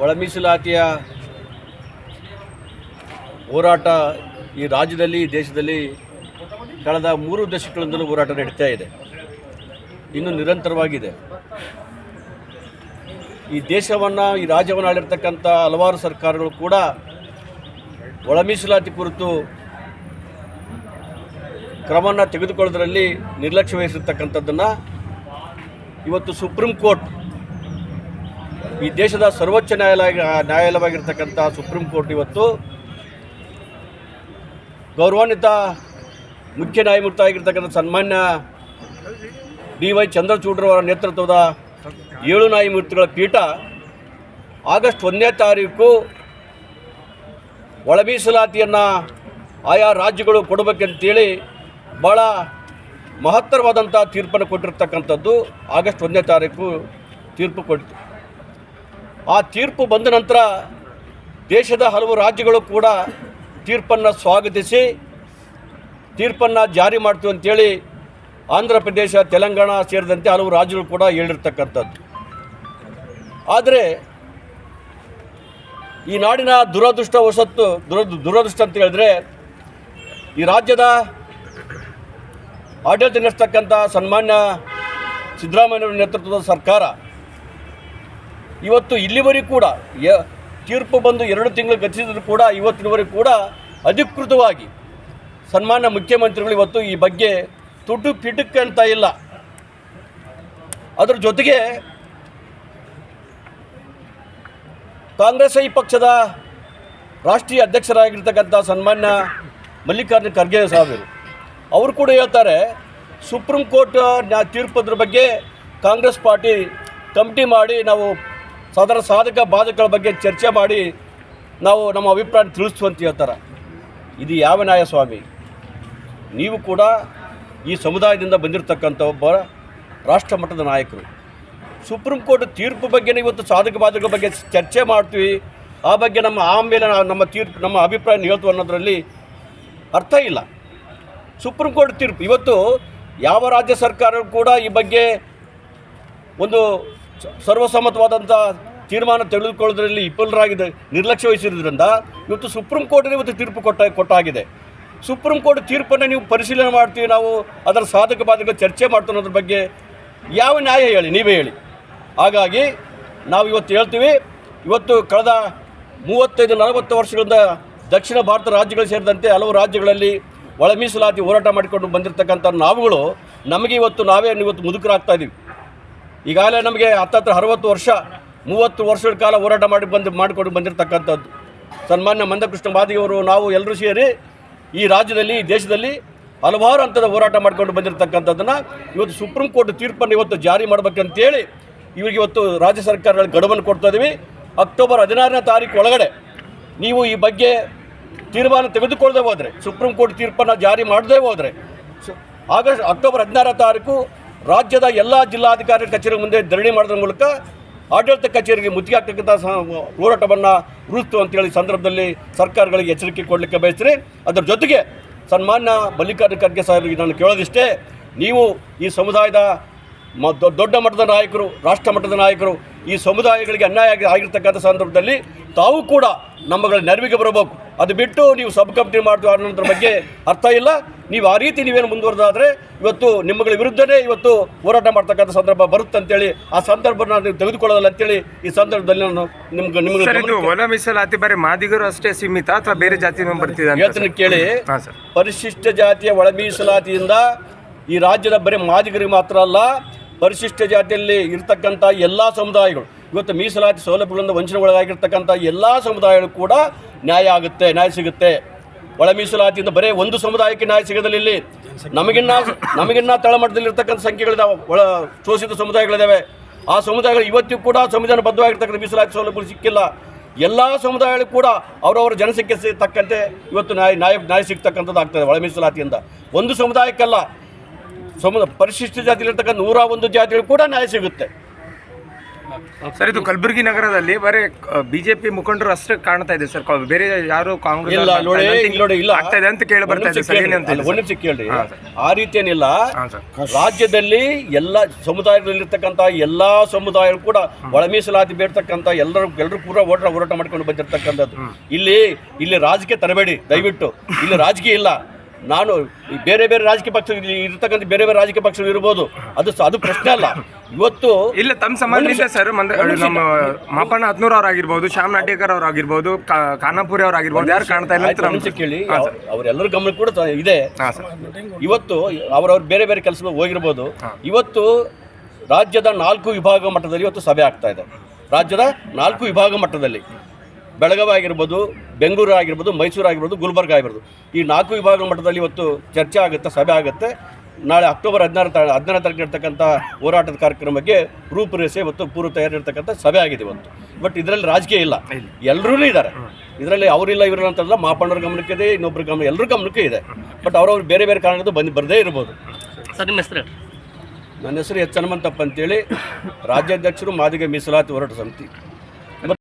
ಒಳ ಮೀಸಲಾತಿಯ ಹೋರಾಟ ಈ ರಾಜ್ಯದಲ್ಲಿ ದೇಶದಲ್ಲಿ ಕಳೆದ ಮೂರು ದಶಕಗಳಿಂದಲೂ ಹೋರಾಟ ನಡೀತಾ ಇದೆ. ಇನ್ನು ನಿರಂತರವಾಗಿದೆ. ಈ ದೇಶವನ್ನು, ಈ ರಾಜ್ಯವನ್ನು ಆಳಿರ್ತಕ್ಕಂಥ ಹಲವಾರು ಸರ್ಕಾರಗಳು ಕೂಡ ಒಳ ಮೀಸಲಾತಿ ಕುರಿತು ಕ್ರಮವನ್ನು ತೆಗೆದುಕೊಳ್ಳೋದ್ರಲ್ಲಿ ನಿರ್ಲಕ್ಷ್ಯ ವಹಿಸಿರ್ತಕ್ಕಂಥದ್ದನ್ನು ಇವತ್ತು ಸುಪ್ರೀಂ ಕೋರ್ಟ್ ಈ ದೇಶದ ಸರ್ವೋಚ್ಚ ನ್ಯಾಯಾಲಯ, ನ್ಯಾಯಾಲಯವಾಗಿರ್ತಕ್ಕಂಥ ಸುಪ್ರೀಂ ಕೋರ್ಟ್ ಇವತ್ತು ಗೌರವಾನ್ವಿತ ಮುಖ್ಯ ನ್ಯಾಯಮೂರ್ತಿ ಆಗಿರ್ತಕ್ಕಂಥ ಸನ್ಮಾನ್ಯ ಡಿ ವೈ ಚಂದ್ರಚೂಡ್ರವರ ನೇತೃತ್ವದ ಏಳು ನ್ಯಾಯಮೂರ್ತಿಗಳ ಪೀಠ ಆಗಸ್ಟ್ ಒಂದನೇ ತಾರೀಕು ಒಳ ಮೀಸಲಾತಿಯನ್ನು ಆಯಾ ರಾಜ್ಯಗಳು ಕೊಡಬೇಕಂತೇಳಿ ಭಾಳ ಮಹತ್ತರವಾದಂಥ ತೀರ್ಪನ್ನು ಕೊಟ್ಟಿರ್ತಕ್ಕಂಥದ್ದು ಆಗಸ್ಟ್ ಒಂದನೇ ತಾರೀಕು ತೀರ್ಪು ಕೊಟ್ಟಿತು ಆ ತೀರ್ಪು ಬಂದ ನಂತರ ದೇಶದ ಹಲವು ರಾಜ್ಯಗಳು ಕೂಡ ತೀರ್ಪನ್ನು ಸ್ವಾಗತಿಸಿ, ತೀರ್ಪನ್ನು ಜಾರಿ ಮಾಡ್ತೀವಿ ಅಂತೇಳಿ ಆಂಧ್ರ ಪ್ರದೇಶ, ತೆಲಂಗಾಣ ಸೇರಿದಂತೆ ಹಲವು ರಾಜ್ಯಗಳು ಕೂಡ ಹೇಳಿರ್ತಕ್ಕಂಥದ್ದು. ಆದರೆ ಈ ನಾಡಿನ ದುರದೃಷ್ಟ ವಶತ್ತು ದುರ, ದುರದೃಷ್ಟ ಅಂತ ಹೇಳಿದ್ರೆ ಈ ರಾಜ್ಯದ ಆಡಳಿತ ನಡೆಸ್ತಕ್ಕಂಥ ಸನ್ಮಾನ್ಯ ಸಿದ್ದರಾಮಯ್ಯವರ ನೇತೃತ್ವದ ಸರ್ಕಾರ ಇವತ್ತು ಇಲ್ಲಿವರೆಗೂ ಕೂಡ ಯ ತೀರ್ಪು ಬಂದು ಎರಡು ತಿಂಗಳು ಗತಿಸಿದ್ರು ಕೂಡ ಇವತ್ತಿನವರೆಗೂ ಕೂಡ ಅಧಿಕೃತವಾಗಿ ಸನ್ಮಾನ್ಯ ಮುಖ್ಯಮಂತ್ರಿಗಳು ಇವತ್ತು ಈ ಬಗ್ಗೆ ಅಂತ ಇಲ್ಲ. ಅದರ ಜೊತೆಗೆ ಕಾಂಗ್ರೆಸ್ ಈ ಪಕ್ಷದ ರಾಷ್ಟ್ರೀಯ ಅಧ್ಯಕ್ಷರಾಗಿರ್ತಕ್ಕಂಥ ಸನ್ಮಾನ್ಯ ಮಲ್ಲಿಕಾರ್ಜುನ ಖರ್ಗೆ ಸಾಹೇಬರು ಅವರು ಕೂಡ ಹೇಳ್ತಾರೆ, ಸುಪ್ರೀಂ ಕೋರ್ಟ್ ನ್ಯಾ ತೀರ್ಪದ್ರ ಬಗ್ಗೆ ಕಾಂಗ್ರೆಸ್ ಪಾರ್ಟಿ ಕಮಿಟಿ ಮಾಡಿ ನಾವು ಸಾಧಾರಣ ಸಾಧಕ ಬಾಧಕಗಳ ಬಗ್ಗೆ ಚರ್ಚೆ ಮಾಡಿ ನಾವು ನಮ್ಮ ಅಭಿಪ್ರಾಯ ತಿಳಿಸ್ತು ಅಂತ ಹೇಳ್ತಾರೆ. ಇದು ಯಾವ ನ್ಯಾಯ ಸ್ವಾಮಿ? ನೀವು ಕೂಡ ಈ ಸಮುದಾಯದಿಂದ ಬಂದಿರತಕ್ಕಂಥ ಒಬ್ಬ ರಾಷ್ಟ್ರ ಮಟ್ಟದ ನಾಯಕರು. ಸುಪ್ರೀಂ ಕೋರ್ಟ್ ತೀರ್ಪು ಬಗ್ಗೆ ಇವತ್ತು ಸಾಧಕ ಬಾಧಕಗಳ ಬಗ್ಗೆ ಚರ್ಚೆ ಮಾಡ್ತೀವಿ. ಆ ಬಗ್ಗೆ ನಮ್ಮ ಆಮೇಲೆ ನಮ್ಮ ತೀರ್ಪು, ನಮ್ಮ ಅಭಿಪ್ರಾಯ ಹೇಳ್ತು ಅನ್ನೋದರಲ್ಲಿ ಅರ್ಥ ಇಲ್ಲ. ಸುಪ್ರೀಂ ಕೋರ್ಟ್ ತೀರ್ಪು. ಇವತ್ತು ಯಾವ ರಾಜ್ಯ ಸರ್ಕಾರ ಕೂಡ ಈ ಬಗ್ಗೆ ಒಂದು ಸರ್ವಸಮ್ಮತವಾದಂಥ ತೀರ್ಮಾನ ತೆಗೆದುಕೊಳ್ಳೋದ್ರಲ್ಲಿ ವಿಫಲರಾಗಿದೆ, ನಿರ್ಲಕ್ಷ್ಯ ವಹಿಸಿರೋದ್ರಿಂದ ಇವತ್ತು ಸುಪ್ರೀಂ ಕೋರ್ಟಿನ ಇವತ್ತು ತೀರ್ಪು ಕೊಟ್ಟ, ಕೊಟ್ಟಾಗಿದೆ. ಸುಪ್ರೀಂ ಕೋರ್ಟ್ ತೀರ್ಪನ್ನು ನೀವು ಪರಿಶೀಲನೆ ಮಾಡ್ತೀವಿ, ನಾವು ಅದರ ಸಾಧಕ ಬಾಧಕ ಚರ್ಚೆ ಮಾಡ್ತೀವಿ ಅನ್ನೋದ್ರ ಬಗ್ಗೆ ಯಾವ ನ್ಯಾಯ ಹೇಳಿ, ನೀವೇ ಹೇಳಿ. ಹಾಗಾಗಿ ನಾವು ಇವತ್ತು ಹೇಳ್ತೀವಿ, ಇವತ್ತು ಕಳೆದ ಮೂವತ್ತೈದು, ನಲವತ್ತು ವರ್ಷಗಳಿಂದ ದಕ್ಷಿಣ ಭಾರತ ರಾಜ್ಯಗಳು ಸೇರಿದಂತೆ ಹಲವು ರಾಜ್ಯಗಳಲ್ಲಿ ಒಳ ಮೀಸಲಾತಿ ಹೋರಾಟ ಮಾಡಿಕೊಂಡು ಬಂದಿರತಕ್ಕಂಥ ನಾವುಗಳು, ನಮಗೆ ಇವತ್ತು ನಾವೇ ಇವತ್ತು ಮುದುಕರಾಗ್ತಾ ಇದ್ದೀವಿ ಈಗಾಗಲೇ ನಮಗೆ ಹತ್ತತ್ರ ಅರವತ್ತು ವರ್ಷ, ಮೂವತ್ತು ವರ್ಷಗಳ ಕಾಲ ಹೋರಾಟ ಮಾಡಿ ಬಂದು, ಮಾಡಿಕೊಂಡು ಬಂದಿರತಕ್ಕಂಥದ್ದು. ಸನ್ಮಾನ್ಯ ಮಂದಕೃಷ್ಣ ಮಾದಿಯವರು ನಾವು ಎಲ್ಲರೂ ಸೇರಿ ಈ ರಾಜ್ಯದಲ್ಲಿ, ಈ ದೇಶದಲ್ಲಿ ಹಲವಾರು ಹಂತದ ಹೋರಾಟ ಮಾಡಿಕೊಂಡು ಬಂದಿರತಕ್ಕಂಥದ್ದನ್ನು ಇವತ್ತು ಸುಪ್ರೀಂ ಕೋರ್ಟ್ ತೀರ್ಪನ್ನು ಇವತ್ತು ಜಾರಿ ಮಾಡಬೇಕಂತೇಳಿ ಇವರಿಗೆ ಇವತ್ತು ರಾಜ್ಯ ಸರ್ಕಾರಗಳಿಗೆ ಗಡುವನ್ನು ಕೊಡ್ತಾ ಇದ್ದೀವಿ ಅಕ್ಟೋಬರ್ ಹದಿನಾರನೇ ತಾರೀಕು ಒಳಗಡೆ ನೀವು ಈ ಬಗ್ಗೆ ತೀರ್ಮಾನ ತೆಗೆದುಕೊಳ್ಳದೆ ಹೋದರೆ, ಸುಪ್ರೀಂ ಕೋರ್ಟ್ ತೀರ್ಪನ್ನು ಜಾರಿ ಮಾಡದೇ ಹೋದರೆ ಆಗಸ್ಟ್, ಅಕ್ಟೋಬರ್ ಹದಿನಾರನೇ ತಾರೀಕು ರಾಜ್ಯದ ಎಲ್ಲ ಜಿಲ್ಲಾಧಿಕಾರಿ ಕಚೇರಿ ಮುಂದೆ ಧರಣಿ ಮಾಡೋದ್ರ ಮೂಲಕ ಆಡಳಿತ ಕಚೇರಿಗೆ ಮುತ್ತಿಗೆ ಹಾಕ್ತಕ್ಕಂಥ ಹೋರಾಟವನ್ನು ರೂಪಿಸ್ತು ಅಂತೇಳಿ ಸಂದರ್ಭದಲ್ಲಿ ಸರ್ಕಾರಗಳಿಗೆ ಎಚ್ಚರಿಕೆ ಕೊಡಲಿಕ್ಕೆ ಬಯಸ್ತೀನಿ. ಅದರ ಜೊತೆಗೆ ಸನ್ಮಾನ್ಯ ಮಲ್ಲಿಕಾರ್ಜುನ ಖರ್ಗೆ ಸಾಹೇಬರಿಗೆ ನಾನು ಕೇಳೋದಿಷ್ಟೇ, ನೀವು ಈ ಸಮುದಾಯದ ಮ ದೊಡ್ಡ ಮಟ್ಟದ ನಾಯಕರು, ರಾಷ್ಟ್ರ ಮಟ್ಟದ ನಾಯಕರು, ಈ ಸಮುದಾಯಗಳಿಗೆ ಅನ್ಯಾಯ ಆಗಿ, ಆಗಿರ್ತಕ್ಕಂಥ ಸಂದರ್ಭದಲ್ಲಿ ತಾವು ಕೂಡ ನಮ್ಮಗಳ ನೆರವಿಗೆ ಬರಬೇಕು. ಅದು ಬಿಟ್ಟು ನೀವು ಸಬ್ ಕಂಪ್ನಿ ಮಾಡ್ತೀವಿ ಅನ್ನೋದ್ರ ಬಗ್ಗೆ ಅರ್ಥ ಇಲ್ಲ. ನೀವು ಆ ರೀತಿ ನೀವೇನು ಮುಂದುವರೆದಾದರೆ ಇವತ್ತು ನಿಮ್ಮಗಳ ವಿರುದ್ಧನೇ ಇವತ್ತು ಹೋರಾಟ ಮಾಡ್ತಕ್ಕಂಥ ಸಂದರ್ಭ ಬರುತ್ತೆ ಅಂತೇಳಿ ಆ ಸಂದರ್ಭನ ನೀವು ತೆಗೆದುಕೊಳ್ಳೋದಲ್ಲ ಅಂತೇಳಿ ಈ ಸಂದರ್ಭದಲ್ಲಿ ನಾನು ನಿಮ್ಗೆ ನಿಮ್ಗೆ ಒಲ ಮೀಸಲಾತಿ ಬರೀ ಮಾದಿಗರು ಅಷ್ಟೇ ಸೀಮಿತ ಅಥವಾ ಬೇರೆ ಜಾತಿ ಬರ್ತಿದೆ ಹೇಳ್ತೀನಿ ಕೇಳಿ. ಪರಿಶಿಷ್ಟ ಜಾತಿಯ ಒಳ ಮೀಸಲಾತಿಯಿಂದ ಈ ರಾಜ್ಯದ ಬರೀ ಮಾದಿಗರಿಗೆ ಮಾತ್ರ ಅಲ್ಲ ಪರಿಶಿಷ್ಟ ಜಾತಿಯಲ್ಲಿ ಇರತಕ್ಕಂಥ ಎಲ್ಲ ಸಮುದಾಯಗಳು ಇವತ್ತು ಮೀಸಲಾತಿ ಸೌಲಭ್ಯಗಳಿಂದ ವಂಚನೆಗೊಳಗಾಗಿರ್ತಕ್ಕಂಥ ಎಲ್ಲ ಸಮುದಾಯಗಳು ಕೂಡ ನ್ಯಾಯ ಆಗುತ್ತೆ, ನ್ಯಾಯ ಸಿಗುತ್ತೆ. ಒಳ ಮೀಸಲಾತಿಯಿಂದ ಬರೀ ಒಂದು ಸಮುದಾಯಕ್ಕೆ ನ್ಯಾಯ ಸಿಗೋದಿಲ್ಲ ಇಲ್ಲಿ. ನಮಗಿನ್ನ ನಮಗಿನ್ನ ತಳಮಟ್ಟದಲ್ಲಿರ್ತಕ್ಕಂಥ ಸಂಖ್ಯೆಗಳಿದಾವೆ, ಒಳ ಶೋಷಿತ ಸಮುದಾಯಗಳಿದ್ದಾವೆ ಆ ಸಮುದಾಯಗಳು ಇವತ್ತಿಗೂ ಕೂಡ ಸಂವಿಧಾನಬದ್ಧವಾಗಿರ್ತಕ್ಕಂಥ ಮೀಸಲಾತಿ ಸೌಲಭ್ಯಗಳು ಸಿಕ್ಕಿಲ್ಲ. ಎಲ್ಲ ಸಮುದಾಯಗಳು ಕೂಡ ಅವರವರ ಜನಸಂಖ್ಯೆ ತಕ್ಕಂತೆ ಇವತ್ತು ನ್ಯಾಯ ನ್ಯಾಯ ನ್ಯಾಯ ಸಿಗ್ತಕ್ಕಂಥದ್ದು ಆಗ್ತದೆ ಒಳ ಮೀಸಲಾತಿಯಿಂದ. ಒಂದು ಸಮುದಾಯಕ್ಕಲ್ಲ ಸಮುದ ಪರಿಶಿಷ್ಟ ಜಾತಿಯಲ್ಲಿರ್ತಕ್ಕಂಥ ನೂರ ಒಂದು ಜಾತಿಗಳು ಕೂಡ ನ್ಯಾಯ ಸಿಗುತ್ತೆ. ಸರ್ ಇದು ಕಲಬುರಗಿ ನಗರದಲ್ಲಿ ಬರೀ ಬಿಜೆಪಿ ಮುಖಂಡರು ಅಷ್ಟೇ ಕಾಣ್ತಾ ಇದೆ ಸರ್ ಬೇರೆ ಯಾರು ಕಾಂಗ್ರೆಸ್ ಇಲ್ಲ ನೋಡಿ ಆಗ್ತಾ ಇಲ್ಲ. ಇಲ್ಲಿ ನೋಡಿ ಇಲ್ಲ. ಆಗ್ತಾ ಇದೆ ಅಂತ ಕೇಳಿ ಬರ್ತಾ ಇದೆ ಒಂದ್ ಸರ್ ನಿಮಿಷ ಏನಂತ ಕೇಳ್ರಿ. ಒಂದ್ ನಿಮಿಷ ಕೇಳ್ರಿ. ಆ ರೀತಿ ಏನಿಲ್ಲ ಹಾಂ ಸರ್. ರಾಜ್ಯದಲ್ಲಿ ಎಲ್ಲ ಸಮುದಾಯದಲ್ಲಿರ್ತಕ್ಕಂಥ ಎಲ್ಲಾ ಸಮುದಾಯಗಳು ಕೂಡ ಒಳ ಮೀಸಲಾತಿ ಬೇಡ್ತಕ್ಕಂಥ ಎಲ್ಲರೂ ಎಲ್ಲರೂ ಕೂಡ ಹೋರಾಟ ಹೋರಾಟ ಮಾಡ್ಕೊಂಡು ಬಂದಿರತಕ್ಕಂಥದ್ದು. ಇಲ್ಲಿ ಇಲ್ಲಿ ರಾಜಕೀಯ ತರಬೇಡಿ ದಯವಿಟ್ಟು. ಇಲ್ಲಿ ರಾಜಕೀಯ ಇಲ್ಲ. ನಾನು ಈ ಬೇರೆ ಬೇರೆ ರಾಜಕೀಯ ಪಕ್ಷ ಇಲ್ಲಿ ಇರ್ತಕ್ಕಂಥ ಬೇರೆ ಬೇರೆ ರಾಜಕೀಯ ಪಕ್ಷಗಳು ಇರ್ಬೋದು. ಅದು ಸ- ಅದು ಪ್ರಶ್ನೆ ಅಲ್ಲ. ಇವತ್ತು ಇಲ್ಲ ತಮ್ಮ ಸಂಬಂಧಿಸಿದ ಸರ್ ಮಂದ ನಮ್ಮ ಮಾಪಣ್ಣ ಹತ್ನೂರ್ ಅವ್ರು ಆಗಿರ್ಬೋದು ಶ್ಯಾಮ್ ನಾಟೇಕರ್ ಅವ್ರು ಆಗಿರ್ಬೋದು ಖಾನಾಪುರಿ ಅವ್ರು ಆಗಿರ್ಬೋದು ಯಾರು ಕಾಣ್ತಾ ಇಲ್ಲ ಅಂತ ಕೇಳಿ. ಅವ್- ಅವರೆಲ್ಲರ ಗಮನ ಕೂಡ ತ- ಇದೆ. ಹಾಂ ಸರ್. ಇವತ್ತು ಅವರವ್ರ ಬೇರೆ ಬೇರೆ ಕೆಲಸ ಹೋಗಿರ್ಬೋದು. ಇವತ್ತು ರಾಜ್ಯದ ನಾಲ್ಕು ವಿಭಾಗ ಮಟ್ಟದಲ್ಲಿ ಇವತ್ತು ಸಭೆ ಆಗ್ತಾ ಇದೆ. ರಾಜ್ಯದ ನಾಲ್ಕು ವಿಭಾಗ ಮಟ್ಟದಲ್ಲಿ ಬೆಳಗಾವಿ ಆಗಿರ್ಬೋದು ಬೆಂಗಳೂರು ಆಗಿರ್ಬೋದು ಮೈಸೂರು ಆಗಿರ್ಬೋದು ಗುಲ್ಬರ್ಗ ಆಗಿರ್ಬೋದು. ಈ ನಾಲ್ಕು ವಿಭಾಗ ಮಟ್ಟದಲ್ಲಿ ಇವತ್ತು ಚರ್ಚೆ ಆಗುತ್ತೆ ಸಭೆ ಆಗುತ್ತೆ. ನಾಳೆ ಅಕ್ಟೋಬರ್ ಹದಿನಾರು ತ ಹದಿನಾರು ತಾರೀಕು ಇರ್ತಕ್ಕಂಥ ಹೋರಾಟದ ಕಾರ್ಯಕ್ರಮಕ್ಕೆ ರೂಪುರೇಷೆ ಮತ್ತು ಪೂರ್ವ ತಯಾರಿ ಇರ್ತಕ್ಕಂಥ ಸಭೆ ಆಗಿದೆ ಒಂದು ಬಟ್ ಇದರಲ್ಲಿ ರಾಜಕೀಯ ಇಲ್ಲ. ಎಲ್ಲರೂ ಇದ್ದಾರೆ. ಇದರಲ್ಲಿ ಅವರಿಲ್ಲ ಇವರಿಲ್ಲ ಅಂತಲ್ಲ ಮಾಪಣ್ಣರ ಇದೆ ಇನ್ನೊಬ್ಬರ ಗಮನ ಎಲ್ಲರ ಗಮನಕ್ಕೆ ಇದೆ. ಬಟ್ ಅವರವ್ರು ಬೇರೆ ಬೇರೆ ಕಾರಣದಿಂದ ಬಂದು ಬರದೇ ಇರ್ಬೋದು. ಸರ್ ನಿಮ್ಮ ಹೆಸರು ನನ್ನ ಹೆಸರು ಎಚ್ ಹನುಮಂತಪ್ಪ ಅಂತೇಳಿ. ರಾಜ್ಯಾಧ್ಯಕ್ಷರು ಮಾದಿಗೆ ಮೀಸಲಾತಿ ಹೋರಾಟ ಸಮಿತಿ.